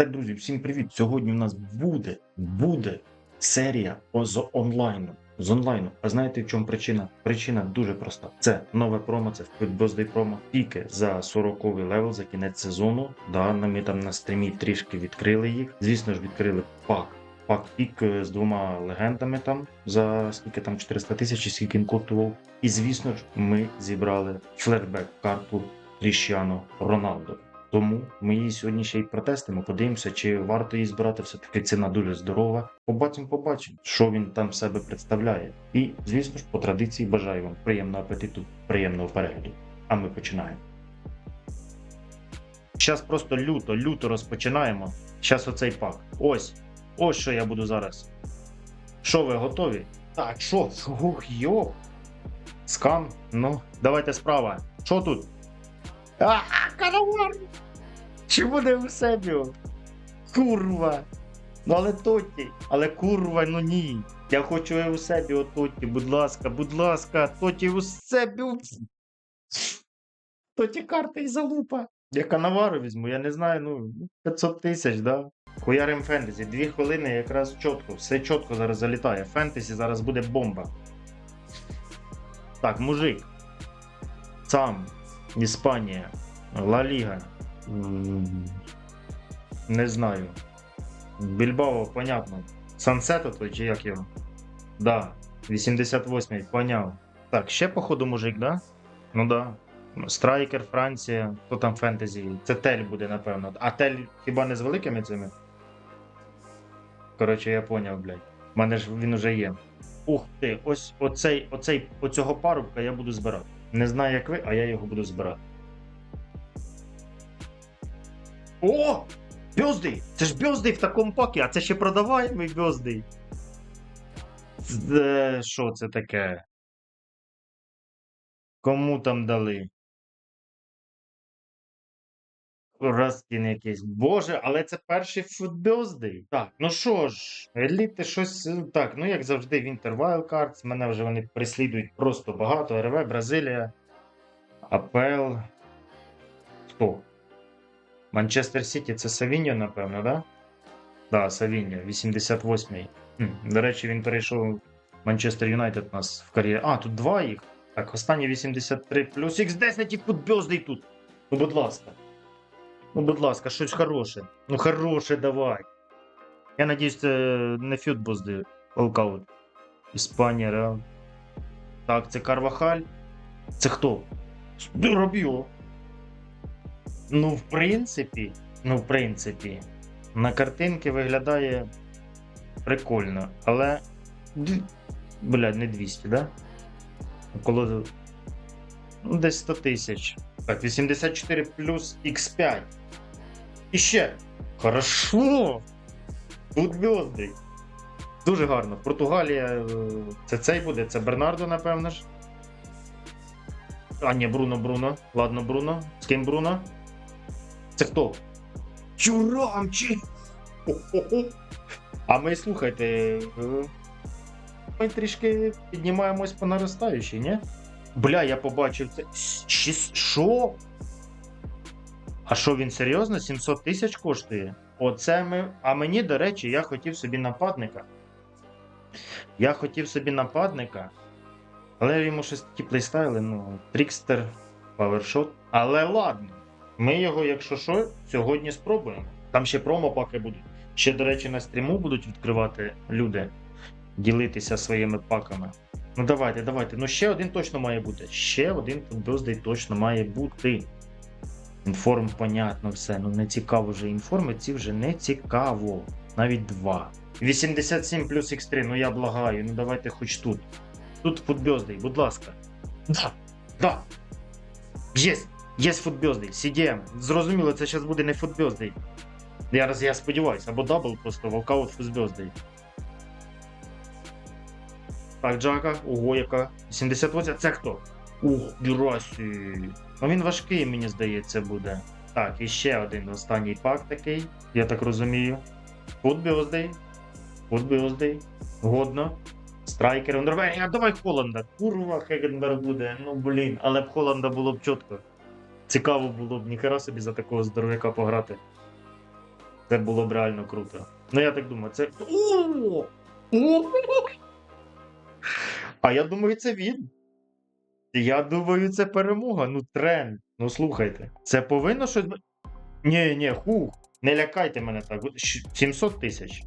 так, друзі, всім привіт! Сьогодні у нас буде, буде серія з онлайну. З онлайну. А знаєте в чому причина? Причина дуже проста. Це нове промо, це Birthday промо. Тільки за 40 левел за кінець сезону. Да, ми там на стрімі трішки відкрили їх. Звісно ж, відкрили пак. Пак пік е, з двома легендами там за скільки там 400 тисяч, скільки він коштував. І звісно ж, ми зібрали флешбек карту Кріщано Роналдо. Тому ми її сьогодні ще й протестимо. Подивимося, чи варто її збирати. Все таки ціна дуже здорова. Побачимо, побачимо, що він там себе представляє. І звісно ж, по традиції бажаю вам приємного апетиту, приємного перегляду. А ми починаємо. Зараз просто люто, люто розпочинаємо. Зараз оцей пак. Ось. Ось що я буду зараз. Що ви готові? Так, що? Ух, йо. Скан. Ну, давайте справа. Що тут? А, караван! Чи буде в себе? Курва! Ну але Тотті, але курва, ну ні. Я хочу у себе о Тотті, будь ласка, будь ласка, Тотті у себе. Тотті карта і залупа. Я канавару візьму, я не знаю, ну 500 тисяч, да? Хуярим фентезі, дві хвилини якраз чітко, все чітко зараз залітає. Фентезі зараз буде бомба. Так, мужик. Сам. Іспанія. Ла Ліга. Не знаю. Більбао, понятно. Сансето той чи як його? Да. 88-й, поняв. Так, ще походу мужик, да? Ну да. Страйкер, Франція, хто там фентезі? Це Тель буде, напевно. А Тель хіба не з великими цими? Коротше, я поняв, блядь. У мене ж він уже є. Ух ти, ось оцей, оцей, оцього парубка я буду збирати. Не знаю, як ви, а я його буду збирати. О! Бьоздий! Це ж бьоздий в такому пакі, а це ще продаваємий бьоздий. Це, що це таке? Кому там дали? Розкін якийсь. Боже, але це перший футбьоздий. Так, ну що ж, еліти щось. е, Так, ну як завжди, Winter Wildcards. Мене вже вони переслідують просто багато. РВ, Бразилія, АПЛ. Хто? Манчестер Сіті це Савіньо, напевно, да? Да, Савіньо, 88-й. До речі, він перейшов Манчестер Юнайтед у нас в кар'єрі. А, тут два їх. Так, останні 83 плюс X10 і футбьоздий тут. Ну, будь ласка. Ну, будь ласка, щось хороше. Ну, хороше давай. Я надіюсь, це не фютбозди. Волкаут. Іспанія, Реал. Так, це Карвахаль. Це хто? Робіо. Ну, в принципі, ну, в принципі, на картинки виглядає прикольно, але. Блядь, не 200, да? Около. Ну, десь 100 тисяч. Так, 84 плюс X5. І ще. Хорошо! Тут зв'язний. Дуже гарно. Португалія. е, Це цей буде, це Бернардо, напевно ж. А, ні, Бруно, Бруно. Ладно, Бруно. З ким Бруно? Це хто? Чурамчі! А ми слухайте. е, Ми трішки піднімаємось по наростаючій, ні? Бля, я побачив це. Що? А що він серйозно? 700 тисяч коштує? Оце ми. А мені, до речі, я хотів собі нападника. Я хотів собі нападника. Але йому щось такі плейстайли, ну, Трікстер, Павершот. Але ладно. Ми його, якщо що, сьогодні спробуємо. Там ще промо-паки будуть. Ще, до речі, на стріму будуть відкривати люди, ділитися своїми паками. Ну давайте, давайте. Ну ще один точно має бути. Ще один футбоздей точно має бути. Інформ, понятно, все. Ну не цікаво вже. Інформи ці вже не цікаво. Навіть два. 87 плюс X3, ну я благаю, ну давайте хоч тут. Тут футбоздей, будь ласка. Да, да. Єсть, є футбоздей, CDM. Зрозуміло, це зараз буде не футбоздей. Я, раз- я сподіваюся, або дабл просто волкаут футбоздей. Так, Джака, ого, яка. 78, це хто? Ух, Дюрасі. Ну він важкий, мені здається, буде. Так, і ще один останній пак такий, я так розумію. Футбіоздей. Футбіоздей. Годно. Страйкер, Норвегія, давай Холланда. Курва, Хегенберг буде. Ну блін, але б Холланда було б чітко. Цікаво було б ніхера собі за такого здоровяка пограти. Це було б реально круто. Ну я так думаю, це. А я думаю, це він. Я думаю, це перемога. Ну, тренд. Ну слухайте, це повинно щось. Ні, ні, хух, не лякайте мене так. 700 тисяч.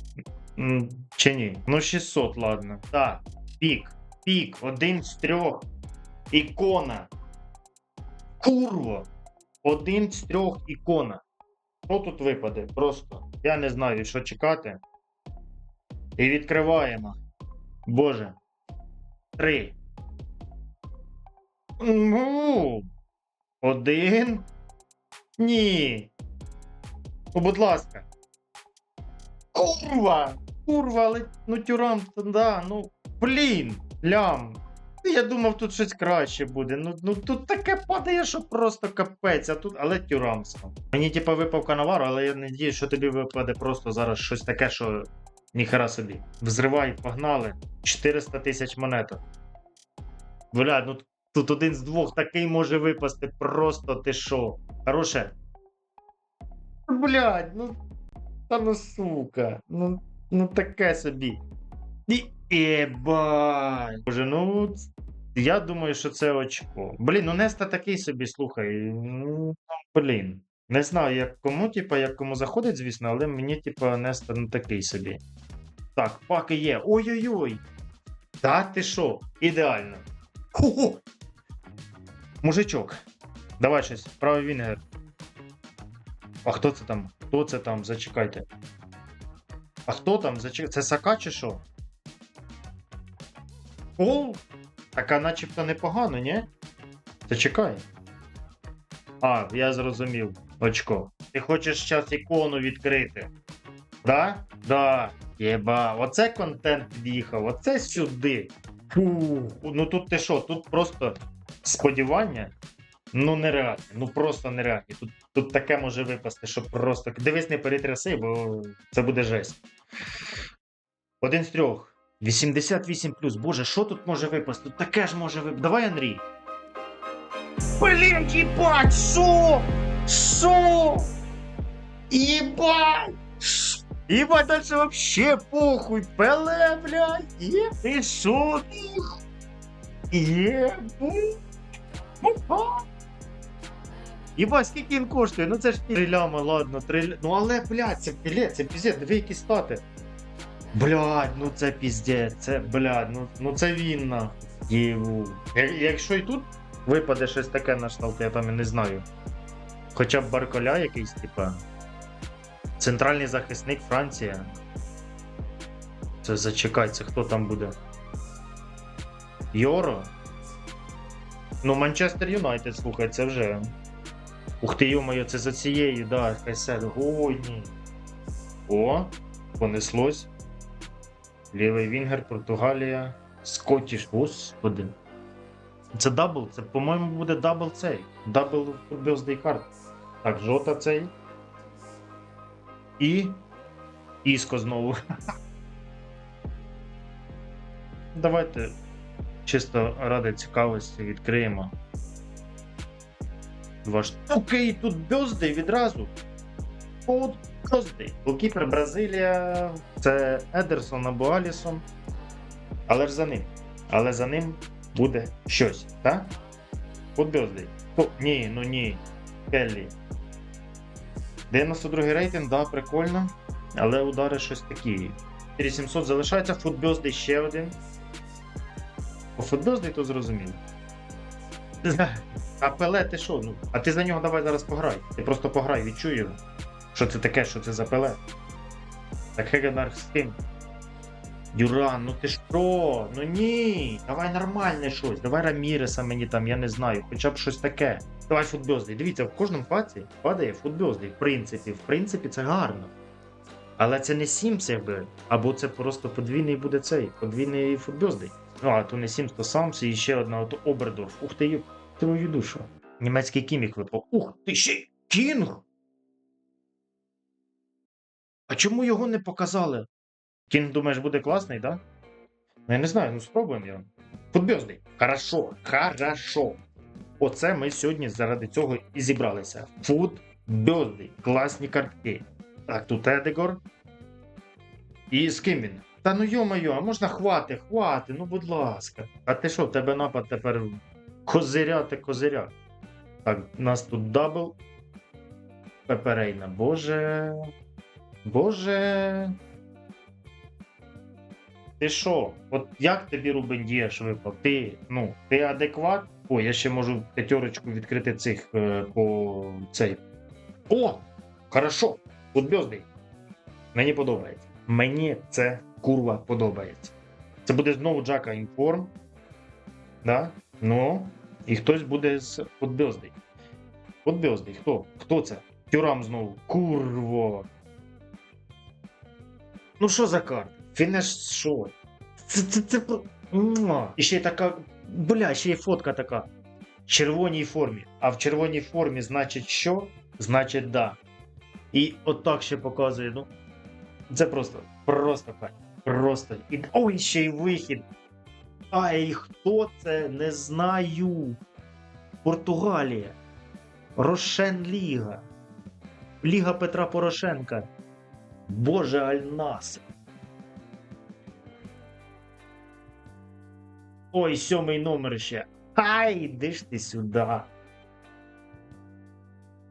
Чи ні? Ну, 600, ладно. Так, пік. Пік, один з трьох. Ікона. Курва. Один з трьох ікона. Що тут випаде? Просто. Я не знаю, що чекати. І відкриваємо. Боже. Три. Ну. Один. Ні. Ну, будь ласка. Курва! Курва, але ну тюрам, да, ну. Блін, лям. Я думав, тут щось краще буде. Ну, ну тут таке падає, що просто капець, а тут, але тюрамсько. Мені типа випав канавар, але я надію, що тобі випаде просто зараз щось таке, що ніхера собі. Взривай, погнали. 400 тисяч монеток. Бля, ну тут один з двох такий може випасти. Просто ти що? Хороше. Блядь, ну. Та ну сука. Ну, ну таке собі. І. Боже, ну. Я думаю, що це очко. Блін, ну Неста такий собі, слухай. Ну, блін. Не знаю, як кому, типа, як кому заходить, звісно, але мені, типа, Неста ну такий собі. Так, паки є. Ой-ой-ой. Та ти що? Ідеально. Ху-ху. Мужичок. Давай щось, правий вінгер. А хто це там? Хто це там? Зачекайте. А хто там? Зачекайте. Це Сака чи що? О! Така начебто непогано, ні? Зачекай. А, я зрозумів. Очко. Ти хочеш зараз ікону відкрити? Да? Да. Єба, оце контент під'їхав, оце сюди. Фу. Ну тут ти що, тут просто сподівання. Ну нереальне, ну просто нереальне. Тут, тут таке може випасти, що просто. Дивись, не перетряси, бо це буде жесть. Один з трьох. 88 плюс. Боже, що тут може випасти? Тут таке ж може випасти. Давай, Андрій. Блін, їбать, що? Що? Їбать! Їбать, дальше вообще похуй. Пеле, блядь. Є? Ти що? Єбу. Єбать, скільки він коштує? Ну це ж три лями, ладно, три Ну але, блядь, це білет, це піздець, диви які стати. Блядь, ну це піздець, це, блядь, ну, ну це він на. Єву. Якщо і тут випаде щось таке на кшталт, я там і не знаю. Хоча б Барколя якийсь, типа. Центральний захисник Франція. Це зачекай, це хто там буде? Йоро? Ну, Манчестер Юнайтед, слухай, це вже. Ух ти, йомаю, це за цією, да, Кайсет. Ой, ні. О, понеслось. Лівий Вінгер, Португалія, Скоттіш. Господи. Це дабл, це, по-моєму, буде дабл цей. Дабл birthday card. Так, жота цей. І. Іско знову. Давайте чисто ради цікавості відкриємо. Два штуки і тут бьоздей відразу. Бьоздей. Голкіпер Бразилія. Це Едерсон або Алісон. Але ж за ним. Але за ним буде щось, так? От бьоздей. Ні, ну ні. Келлі. 92 рейтинг, да, прикольно. Але удари щось такі. 4700 залишається, футбьоздей ще один. По футбьоздей то зрозуміло. А пеле ти що? Ну, а ти за нього давай зараз пограй. Ти просто пограй, відчуй його. Що це таке, що це за пеле? Так Хегенар з ким? Дюран, ну ти що? Ну ні. Давай нормальне щось. Давай Раміреса мені там, я не знаю, хоча б щось таке. Давай футбьоздей. Дивіться, в кожному паці падає футбьоздей. В принципі, в принципі, це гарно. Але це не Сімс, якби. Або це просто подвійний буде цей, подвійний футбьоздей. Ну, а то не Сімс, то Самс і ще одна от Обердорф. Ух ти, твою душу. Німецький кімік випав. Ух ти ще Кінг! А чому його не показали? Кінг, думаєш, буде класний, так? Да? Ну, я не знаю, ну спробуємо його. Футбьоздей. Хорошо, хорошо. Оце ми сьогодні заради цього і зібралися. Футбьоздей. Класні картки. Так, тут Едегор. І з ким він? Та ну йо-моє, а можна хвати, хвати, ну будь ласка. А ти що, в тебе напад тепер козиряти козиря. Так, у нас тут дабл. Пеперейна. Боже. Боже. Ти що? От як тобі Рубен Дієш випав? Ти, ну, ти адекват? О, я ще можу п'ятерочку відкрити цих е, по цей. О! Хорошо! Футбьоздий. Мені подобається. Мені це курва подобається. Це буде знову Джака Інформ. Да? Ну, і хтось буде з Футбьоздий. Футбьоздий, хто? Хто це? Тюрам знову. Курво. Ну що за карта? Фінеш що? Це, це, це І ще й така. Бля, ще й фотка така. В червоній формі. А в червоній формі значить що? Значить да. І отак ще показує. Ну. Це просто, просто кайф. Просто. І... Ой, ще й вихід. Ай, хто це? Не знаю. Португалія. Рошен Ліга. Ліга Петра Порошенка. Боже Альнас. Ой, сьомий номер ще. Ай, іди ж ти сюди.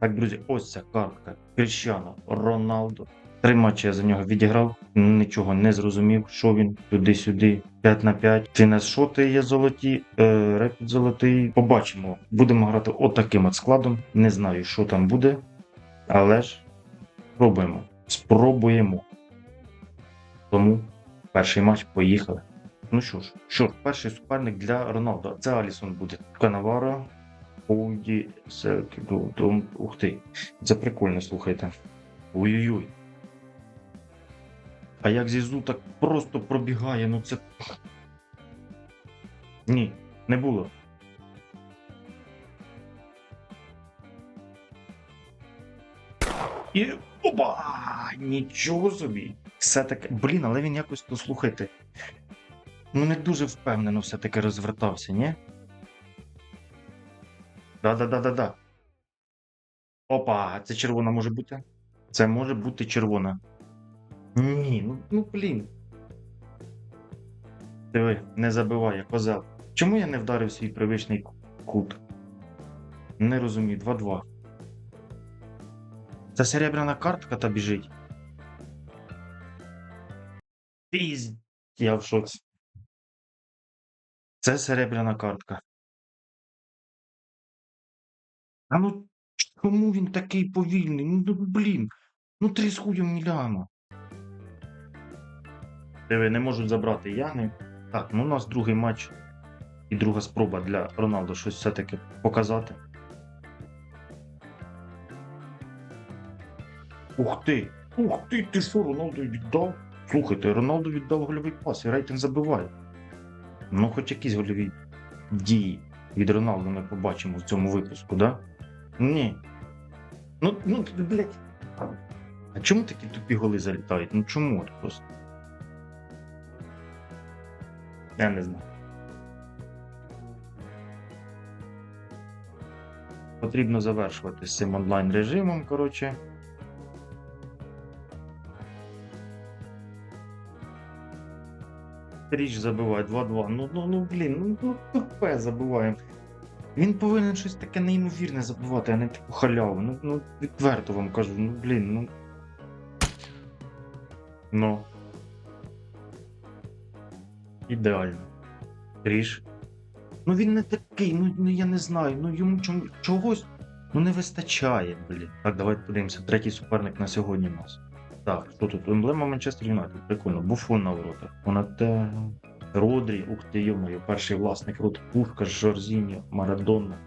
Так, друзі, ось ця картка. Кріщано Роналдо. Три матчі я за нього відіграв, нічого не зрозумів, що він туди-сюди, 5 на 5. Фінес шоти є золоті, е, репід золотий. Побачимо. Будемо грати отаким от складом. Не знаю, що там буде, але ж спробуємо. Спробуємо. Тому перший матч поїхали. Ну що ж, що ж, перший суперник для Роналдо. Це Алісон буде. Канаваро, Оуді, Селкіду. Ух ти. Це прикольно, слухайте. Ой-ой-ой. А як Зізу так просто пробігає, ну це. Ні, не було. І. Опа! Нічого собі. Все таки. Блін, але він якось, ну слухайте. Ну не дуже впевнено все-таки розвертався, ні? Да-да-да-да-да. Опа, це червона може бути? Це може бути червона. Ні, ну, ну блін. Диви, не забиває, козел. Чому я не вдарив свій привичний кут? Не розумію, 2-2. Це серебряна картка та біжить. Пізд. Я в шоці. Це серебряна картка. А ну чому він такий повільний? Ну блін. Ну три з хуєм Міляна. Диви, не можуть забрати Яни. Так, ну у нас другий матч і друга спроба для Роналду щось все-таки показати. Ух ти! Ух ти, ти що, Роналду віддав? Слухайте, Роналду віддав гольовий пас і рейтинг забиває. Ну, хоч якісь гольові дії від Роналду ми побачимо в цьому випуску, да? Ні. Ну, ну, блядь. А чому такі тупі голи залітають? Ну чому от просто? Я не знаю. Потрібно завершувати з цим онлайн режимом, коротше. Річ забиває 2-2. Ну, ну, ну, блін, ну, ну тупе забиваємо. Він повинен щось таке неймовірне забивати, а не таку халяву. Ну, ну відверто вам кажу, ну блін, ну. Ну. Ідеально. Ріж. Ну він не такий, ну, ну я не знаю, ну йому чом, чогось ну не вистачає, блін. Так, давайте подивимося. Третій суперник на сьогодні у нас. Так, що тут? Емблема Манчестер Юнайтед. Прикольно. Буфон на воротах. Вона те. Родрі, ух ти, йомою, перший власник рот Пушка, Жорзіньо, Марадона.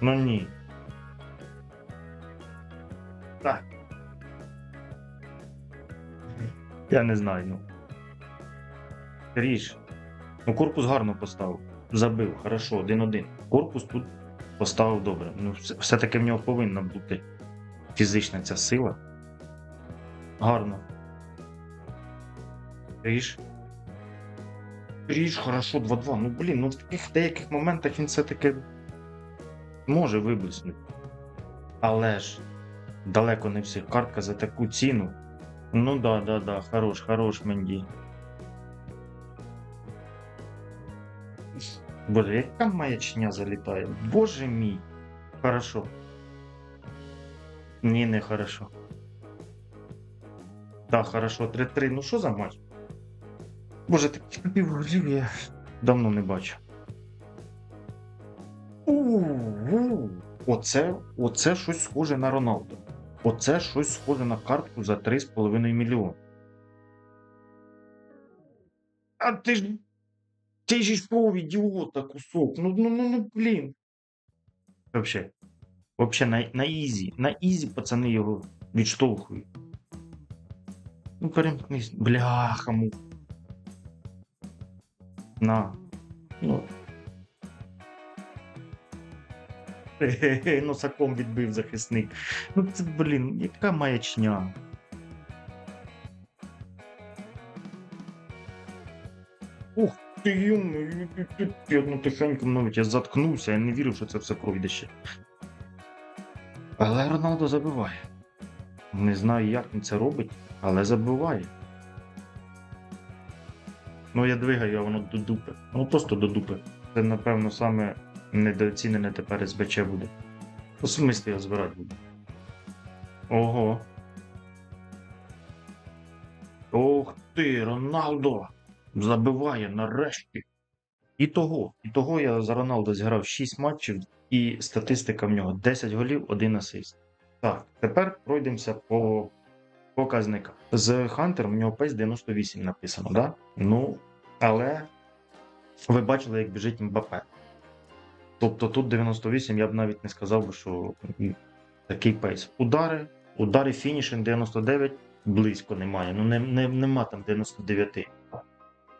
Ну ні. Так. Я не знаю, ну. Ріж. Ну, корпус гарно поставив. Забив, хорошо, один-один. Корпус тут поставив добре. Ну, все-таки в нього повинна бути фізична ця сила. Гарно. Ріж. Ріж, хорошо, 2-2. Ну, блін, ну в таких деяких моментах він все-таки може виблиснути. Але ж далеко не всіх. Картка за таку ціну. Ну да, да, да, хорош, хорош Менді. Боже, яка маячня залітає? Боже мій. Хорошо. Ні, не хорошо. Да, хорошо, 3-3. Ну що за матч? Боже, таких півголів я давно не бачу. У-у-у. Оце, оце щось схоже на Роналду. Оце щось схоже на картку за 3,5 мільйони. А ти ж. Ти ж ідіота, кусок. Ну, ну, ну, ну, блін. Вообще. Вообще на, на ізі. На ізі пацани його відштовхують. Ну, перемкнись. Бляха му. На. Ну. Хе-хе-хе, носаком відбив захисник. Ну це, блін, яка маячня. Ух ти йому, я ну тихенько навіть я заткнувся, я не вірив, що це все пройде ще. Але Роналдо забиває. Не знаю, як він це робить, але забиває. Ну, я двигаю, а воно до дупи. Ну просто до дупи. Це, напевно, саме недооцінене тепер СБЧ буде. У смислі його збирати буде. Ого. Ох ти, Роналдо! Забиває нарешті. І того, і того я за Роналдо зіграв 6 матчів, і статистика в нього 10 голів, 1 асист. Так, тепер пройдемося по показникам. З Хантером в нього пейс 98 написано, да? Ну, але ви бачили, як біжить Мбапе. Тобто тут 98 я б навіть не сказав би, що такий пейс. Удари, удари фінішинг 99 близько немає. Ну не, не, нема там 99.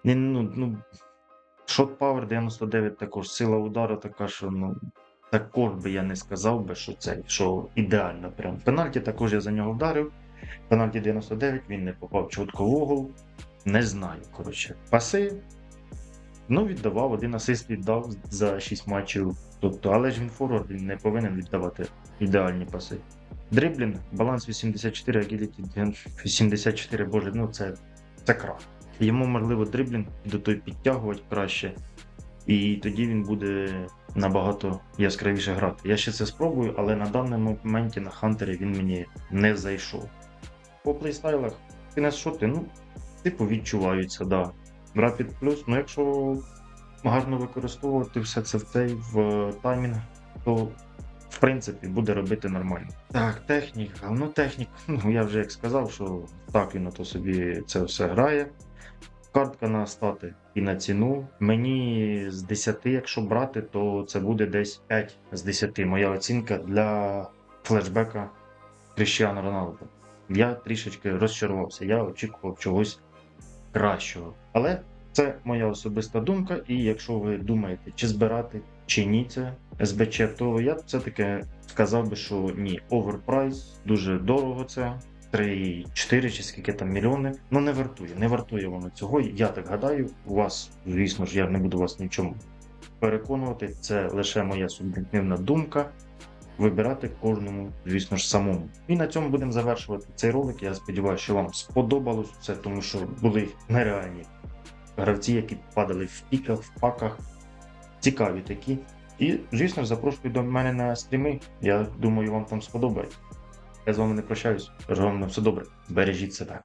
Не, ну, ну, Shot Power 99 також, сила удару така, що ну, також би я не сказав би, що це що ідеально. Прям. Пенальті також я за нього вдарив. Пенальті 99, він не попав чітко в угол. Не знаю. Коротше, паси. Ну, віддавав, один асист віддав за 6 матчів. Тобто, але ж він форвард, він не повинен віддавати ідеальні паси. Дриблінг, баланс 84, агіліті 84, боже, ну це, це крах. Йому можливо дриблінг до той підтягувати краще, і тоді він буде набагато яскравіше грати. Я ще це спробую, але на даному моменті на Хантері він мені не зайшов. По плейстайлах, фінес-шоти, ну, типу відчуваються, да. Rapid Plus, ну якщо гарно використовувати все це в цей в таймінг, то в принципі буде робити нормально. Так, техніка. Ну, техніка, ну я вже як сказав, що так він то собі це все грає. Картка на стати і на ціну. Мені з 10, якщо брати, то це буде десь 5 з 10. Моя оцінка для флешбека Кріщіана Роналду. Я трішечки розчарувався, я очікував чогось кращого. Але це моя особиста думка, і якщо ви думаєте, чи збирати, чи ні це СБЧ, то я б все-таки сказав би, що ні, оверпрайс, дуже дорого це. 3,4 чи скільки там мільйони. Ну не вартує, не вартує воно цього. Я так гадаю. У вас, звісно ж, я не буду вас нічому переконувати. Це лише моя суб'єктивна думка. Вибирати кожному, звісно ж, самому. І на цьому будемо завершувати цей ролик. Я сподіваюся, що вам сподобалось це, тому що були нереальні гравці, які падали в піках, в паках. Цікаві такі. І, звісно ж, запрошую до мене на стріми. Я думаю, вам там сподобається. Я з вами не прощаюсь. Вам все добре. Бережіть себе.